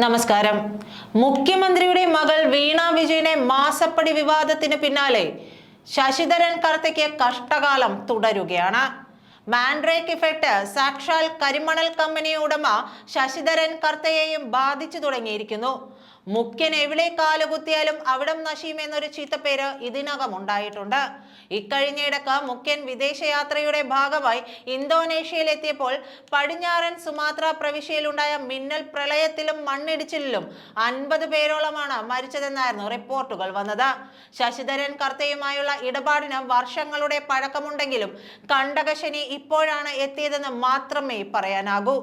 നമസ്കാരം. മുഖ്യമന്ത്രിയുടെ മകൾ വീണ വിജയനെ മാസപ്പടി വിവാദത്തിന് പിന്നാലെ ശശിധരൻ കർത്തയ്ക്ക് കഷ്ടകാലം തുടരുകയാണ്. മാൻഡ്രേക്ക് ഇഫക്റ്റ് സാക്ഷാൽ കരിമണൽ കമ്പനി ഉടമ ശശിധരൻ കർത്തയെയും ബാധിച്ചു തുടങ്ങിയിരിക്കുന്നു. മുഖ്യൻ എവിടെ കാലുകുത്തിയാലും അവിടം നശീം എന്നൊരു ചീത്തപ്പേര് ഇതിനകം ഉണ്ടായിട്ടുണ്ട്. ഇക്കഴിഞ്ഞയിടക്ക് മുഖ്യൻ വിദേശയാത്രയുടെ ഭാഗമായി ഇന്തോനേഷ്യയിലെത്തിയപ്പോൾ പടിഞ്ഞാറൻ സുമാത്ര പ്രവിശ്യയിലുണ്ടായ മിന്നൽ പ്രളയത്തിലും മണ്ണിടിച്ചിലും അൻപത് പേരോളമാണ് മരിച്ചതെന്നായിരുന്നു റിപ്പോർട്ടുകൾ വന്നത്. ശശിധരൻ കർത്തയുമായുള്ള ഇടപാടിന് വർഷങ്ങളുടെ പഴക്കമുണ്ടെങ്കിലും കണ്ടകശനി ഇപ്പോഴാണ് എത്തിയതെന്ന് മാത്രമേ പറയാനാകൂ.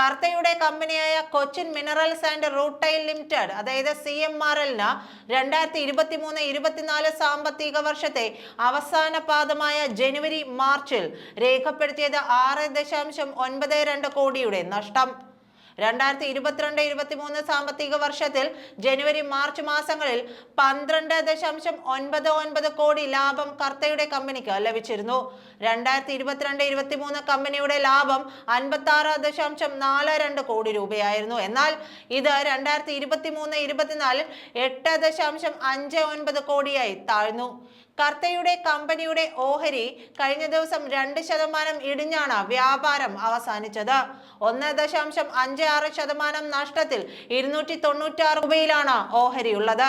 കർത്തയുടെ കമ്പനിയായ Cochin minerals and rutile limited അതായത് സി എം ആർ എല്ലിന് രണ്ടായിരത്തി ഇരുപത്തി മൂന്ന് ഇരുപത്തിനാല് സാമ്പത്തിക വർഷത്തെ അവസാന പാദമായ ജനുവരി മാർച്ചിൽ രേഖപ്പെടുത്തിയത് ആറ് ദശാംശം ഒൻപത് രണ്ട് കോടിയുടെ നഷ്ടം. രണ്ടായിരത്തി ഇരുപത്തിരണ്ട് ഇരുപത്തിമൂന്ന് സാമ്പത്തിക വർഷത്തിൽ ജനുവരി മാർച്ച് മാസങ്ങളിൽ പന്ത്രണ്ട് ദശാംശം ഒൻപത് ഒൻപത് കോടി ലാഭം കർത്തയുടെ കമ്പനിക്ക് ലഭിച്ചിരുന്നു. രണ്ടായിരത്തി ഇരുപത്തിരണ്ട് ഇരുപത്തിമൂന്ന് കമ്പനിയുടെ ലാഭം അൻപത്തി ആറ് ദശാംശം നാല് രണ്ട് കോടി രൂപയായിരുന്നു. എന്നാൽ ഇത് രണ്ടായിരത്തി ഇരുപത്തി മൂന്ന് ഇരുപത്തിനാലിൽ എട്ട് ദശാംശം അഞ്ച് ഒൻപത് കോടിയായി താഴ്ന്നു. കർത്തയുടെ കമ്പനിയുടെ ഓഹരി കഴിഞ്ഞ ദിവസം രണ്ട് ശതമാനം ഇടിഞ്ഞാണ് വ്യാപാരം അവസാനിച്ചത്. ഒന്ന് ദശാംശം അഞ്ച് ആറ് ശതമാനം നഷ്ടത്തിൽ ഇരുന്നൂറ്റി തൊണ്ണൂറ്റാറ് രൂപയിലാണ് ഓഹരിയുള്ളത്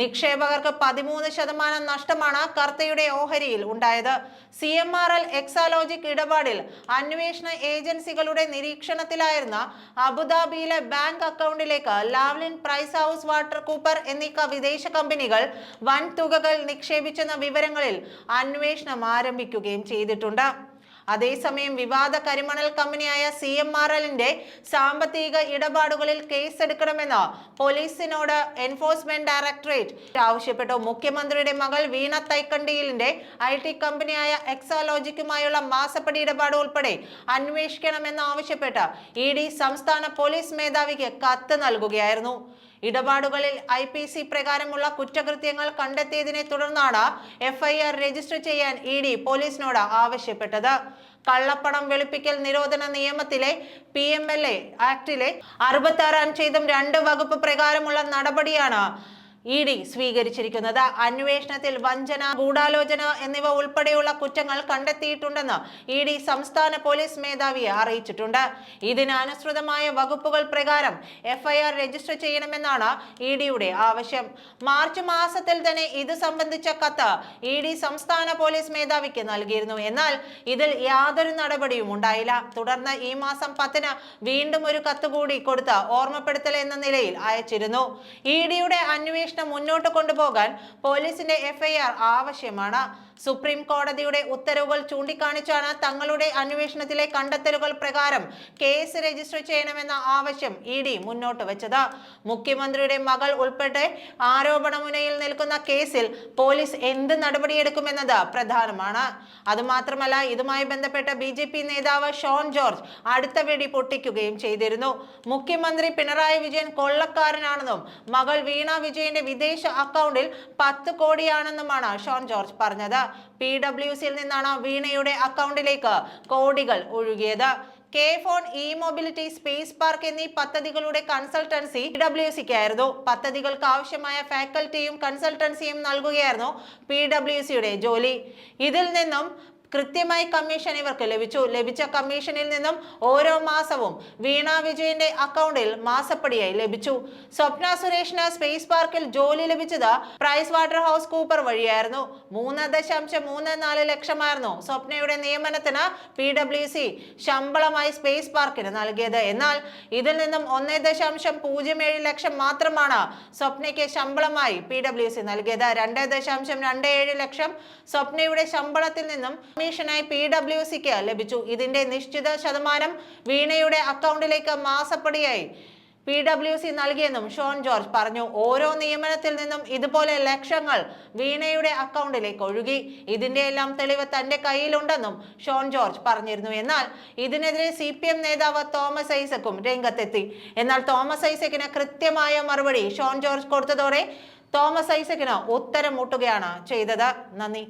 നിക്ഷേപകർക്ക് പതിമൂന്ന് ശതമാനം നഷ്ടമാണ് കർത്തയുടെ ഓഹരിയിൽ ഉണ്ടായത്. C M R L Exalogic ഇടപാടിൽ അന്വേഷണ ഏജൻസികളുടെ നിരീക്ഷണത്തിലായിരുന്ന അബുദാബിയിലെ ബാങ്ക് അക്കൗണ്ടിലേക്ക് Lavalin Price House Water Cooper എന്നീ വിദേശ കമ്പനികൾ വൻ തുകകൾ നിക്ഷേപിച്ചെന്ന വിവരങ്ങളിൽ അന്വേഷണം ആരംഭിക്കുകയും ചെയ്തിട്ടുണ്ട്. അതേസമയം വിവാദ കരിമണൽ കമ്പനിയായ സി എം ആർ എല്ലിന്റെ സാമ്പത്തിക ഇടപാടുകളിൽ കേസെടുക്കണമെന്ന് പോലീസിനോട് എൻഫോഴ്സ്മെന്റ് ഡയറക്ടറേറ്റ് ആവശ്യപ്പെട്ടു. മുഖ്യമന്ത്രിയുടെ മകൾ വീണ തൈക്കണ്ടിയിലിന്റെ ഐ ടി കമ്പനിയായ എക്സാലോജിക്കുമായുള്ള മാസപ്പടി ഇടപാട് ഉൾപ്പെടെ അന്വേഷിക്കണമെന്ന് ആവശ്യപ്പെട്ട് ഇ ഡി സംസ്ഥാന പോലീസ് മേധാവിക്ക് കത്ത് നൽകുകയായിരുന്നു. ഇടപാടുകളിൽ ഐ പി സി പ്രകാരമുള്ള കുറ്റകൃത്യങ്ങൾ കണ്ടെത്തിയതിനെ തുടർന്നാണ് എഫ്ഐആർ രജിസ്റ്റർ ചെയ്യാൻ ഇ ഡി പോലീസിനോട് ആവശ്യപ്പെട്ടത്. കള്ളപ്പണം വെളുപ്പിക്കൽ നിരോധന നിയമത്തിലെ പി എം എൽ എ ആക്ടിലെ അറുപത്തി ആറ് അനുച്ഛേദം രണ്ട് വകുപ്പ് പ്രകാരമുള്ള നടപടിയാണ് ഇ ഡി സ്വീകരിച്ചിരിക്കുന്നത്. അന്വേഷണത്തിൽ വഞ്ചന ഗൂഢാലോചന എന്നിവ ഉൾപ്പെടെയുള്ള കുറ്റങ്ങൾ കണ്ടെത്തിയിട്ടുണ്ടെന്ന് ഇ ഡി സംസ്ഥാന പോലീസ് മേധാവിയെ അറിയിച്ചിട്ടുണ്ട്. ഇതിനനുസൃതമായ വകുപ്പുകൾ പ്രകാരം എഫ്ഐആർ രജിസ്റ്റർ ചെയ്യണമെന്നാണ് ഇ ഡിയുടെ ആവശ്യം. മാർച്ച് മാസത്തിൽ തന്നെ ഇത് സംബന്ധിച്ച കത്ത് ഇ ഡി സംസ്ഥാന പോലീസ് മേധാവിക്ക് നൽകിയിരുന്നു. എന്നാൽ ഇതിൽ യാതൊരു നടപടിയും ഉണ്ടായില്ല. തുടർന്ന് ഈ മാസം പത്തിന് വീണ്ടും ഒരു കത്ത് കൂടി കൊടുത്ത് ഓർമ്മപ്പെടുത്തൽ എന്ന നിലയിൽ അയച്ചിരുന്നു. ഇ ഡിയുടെ അന്വേഷണം മുന്നോട്ട് കൊണ്ടുപോകാൻ പോലീസിന്റെ എഫ്ഐആർ ആവശ്യമാണ്. സുപ്രീം കോടതിയുടെ ഉത്തരവുകൾ ചൂണ്ടിക്കാണിച്ചാണ് തങ്ങളുടെ അന്വേഷണത്തിലെ കണ്ടെത്തലുകൾ പ്രകാരം കേസ് രജിസ്റ്റർ ചെയ്യണമെന്ന ആവശ്യം ഇ ഡി മുന്നോട്ട് വെച്ചത്. മുഖ്യമന്ത്രിയുടെ മകൾ ഉൾപ്പെടെ ആരോപണമുനയിൽ നിൽക്കുന്ന കേസിൽ പോലീസ് എന്ത് നടപടിയെടുക്കുമെന്നത് പ്രധാനമാണ്. അതുമാത്രമല്ല ഇതുമായി ബന്ധപ്പെട്ട ബി ജെ പി നേതാവ് ഷോൺ ജോർജ് അടുത്ത വെടി പൊട്ടിക്കുകയും ചെയ്തിരുന്നു. മുഖ്യമന്ത്രി പിണറായി വിജയൻ കൊള്ളക്കാരനാണെന്നും മകൾ വീണ വിജയന്റെ വിദേശ അക്കൗണ്ടിൽ പത്ത് കോടിയാണെന്നുമാണ് ഷോൺ ജോർജ് പറഞ്ഞത്. പി ഡബ്ല്യു സിയിൽ നിന്നാണ് വീണയുടെ അക്കൗണ്ടിലേക്ക് കോടികൾ ഒഴുകിയത്. K FON E mobility space park എന്നീ പദ്ധതികളുടെ കൺസൾട്ടൻസി ഡബ്ല്യു സിക്കായിരുന്നു പദ്ധതികൾക്ക് ആവശ്യമായ ഫാക്കൽറ്റിയും കൺസൾട്ടൻസിയും നൽകുകയായിരുന്നു പി ഡബ്ല്യു സിയുടെ ജോലി. ഇതിൽ നിന്നും കൃത്യമായി കമ്മീഷൻ ഇവർക്ക് ലഭിച്ചു. ലഭിച്ച കമ്മീഷനിൽ നിന്നും ഓരോ മാസവും വീണ വിജയന്റെ അക്കൗണ്ടിൽ മാസപ്പടിയായി ലഭിച്ചു. സ്വപ്ന സുരേഷിന് സ്പേസ് പാർക്കിൽ ജോലി ലഭിച്ചത് പ്രൈസ് വാട്ടർ ഹൗസ് കൂപ്പർ വഴിയായിരുന്നു. മൂന്ന് ദശാംശം മൂന്ന് നാല് ലക്ഷമായിരുന്നു സ്വപ്നയുടെ നിയമനത്തിന് പി ഡബ്ല്യു സി ശമ്പളമായി സ്പേസ് പാർക്കിന് നൽകിയത്. എന്നാൽ ഇതിൽ നിന്നും ഒന്ന് ദശാംശം പൂജ്യം ഏഴ് ലക്ഷം മാത്രമാണ് സ്വപ്നയ്ക്ക് ശമ്പളമായി പി ഡബ്ല്യു സി നൽകിയത്. രണ്ട് ദശാംശം രണ്ട് ഏഴ് ലക്ഷം സ്വപ്നയുടെ ശമ്പളത്തിൽ നിന്നും കമ്മീഷനായി പി ഡബ്ല്യു സിക്ക് ലഭിച്ചു. ഇതിന്റെ നിശ്ചിത ശതമാനം വീണയുടെ അക്കൗണ്ടിലേക്ക് മാസപ്പടിയായി പി ഡബ്ല്യു സി നൽകിയെന്നും ഷോൺ ജോർജ് പറഞ്ഞു. ഓരോ നിയമനത്തിൽ നിന്നും ഇതുപോലെ ലക്ഷങ്ങൾ വീണയുടെ അക്കൗണ്ടിലേക്ക് ഒഴുകി. ഇതിന്റെ എല്ലാം തെളിവ് തന്റെ കയ്യിലുണ്ടെന്നും ഷോൺ ജോർജ് പറഞ്ഞിരുന്നു. എന്നാൽ ഇതിനെതിരെ സി പി എം നേതാവ് തോമസ് ഐസക്കും രംഗത്തെത്തി. എന്നാൽ തോമസ് ഐസക്കിന് കൃത്യമായ മറുപടി ഷോൺ ജോർജ് കൊടുത്തതോടെ തോമസ് ഐസക്കിന് ഉത്തരം മുട്ടുകയാണ് ചെയ്തത്. നന്ദി.